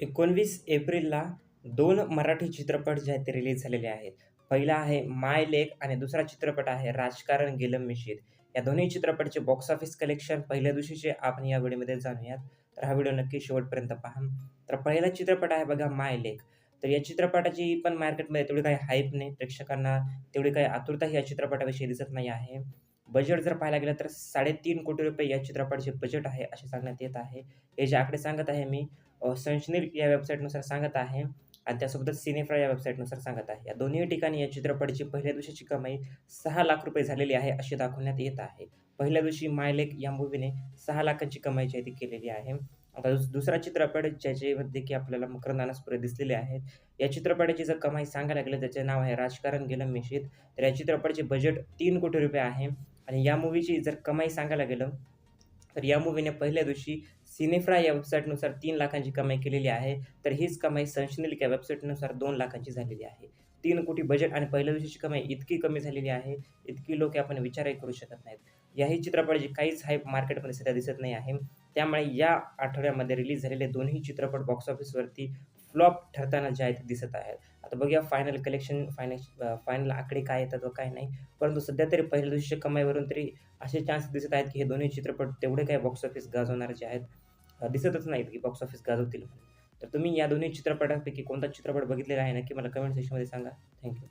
एकोणवीस एप्रिलला दोन मराठी चित्रपट जे आहेत ते रिलीज झालेले आहेत. पहिला आहे माय लेक आणि दुसरा चित्रपट आहे राजकारण गेलम मिशीत. या दोन्ही चित्रपटचे बॉक्स ऑफिस कलेक्शन पहिल्या दिवशीचे आपण या व्हिडिओमध्ये जाणूयात. तर हा व्हिडिओ नक्की शेवटपर्यंत पहा. तर पहिला चित्रपट आहे बघा माय लेक. तर या चित्रपटाची पण मार्केटमध्ये तेवढी काही हाईप नाही. प्रेक्षकांना तेवढी काही आतुरता या चित्रपटाविषयी दिसत नाही आहे. बजेट जर पाहायला गेलं तर ₹3.5 कोटी रुपये या चित्रपटाचे बजेट आहे असे सांगण्यात येत आहे. हे जे आकडे सांगत आहे मी संशनील या वेबसाईटनुसार सांगत आहे आणि त्यासोबतच सिनेफ्रा या वेबसाईटनुसार सांगत आहे. या दोन्ही ठिकाणी या चित्रपटाची पहिल्या दिवशीची कमाई सहा लाख रुपये झालेली आहे अशी दाखवण्यात येत आहे. पहिल्या दिवशी मायलेक या मूव्हीने सहा लाखांची कमाई जी ती केलेली आहे. आता दुस दुसरा चित्रपट ज्याच्यामध्ये की आपल्याला मकरंद दिसलेले आहेत. या चित्रपटाची जर कमाई सांगायला गेलं त्याचे नाव आहे राजकारण गेलं मिश्रित तर या चित्रपटाचे बजेट तीन कोटी रुपये आहे आणि या मूव्हीची जर कमाई सांगायला गेलं तर या मूवीने पहिल्या दिवशी सिनेफ्रा या वेबसाईटनुसार तीन लाखांची कमाई केलेली आहे. तर हीच कमाई सनशनिलिक या वेबसाईटनुसार दोन लाखांची झालेली आहे. तीन कोटी बजेट आणि पहिल्या दिवशीची कमाई इतकी कमी झालेली आहे, इतकी लोक आपण विचारही करू शकत नाहीत. याही चित्रपटाची काहीच हाईप मार्केटमध्ये सध्या दिसत नाही आहे. त्यामुळे या आठवड्यामध्ये रिलीज झालेले दोन्ही चित्रपट बॉक्स ऑफिसवरती फ्लॉप ठरताना जे आहेत ते दिसत आहेत. आता बघूया फायनल कलेक्शन फायनॅश फायनल आकडे काय येतात व काय नाही. परंतु सध्या तरी पहिल्या दिवशीच्या कमाईवरून तरी असे चान्स दिसत आहेत की हे दोन्ही चित्रपट तेवढे काय बॉक्स ऑफिस गाजवणारे जे आहेत दिसतच नाहीत की बॉक्स ऑफिस गाजवतील तर तुम्ही या दोन्ही चित्रपटांपैकी कोणता चित्रपट बघितलेला आहे नक्की मला कमेंट सेक्शनमध्ये सांगा. थँक्यू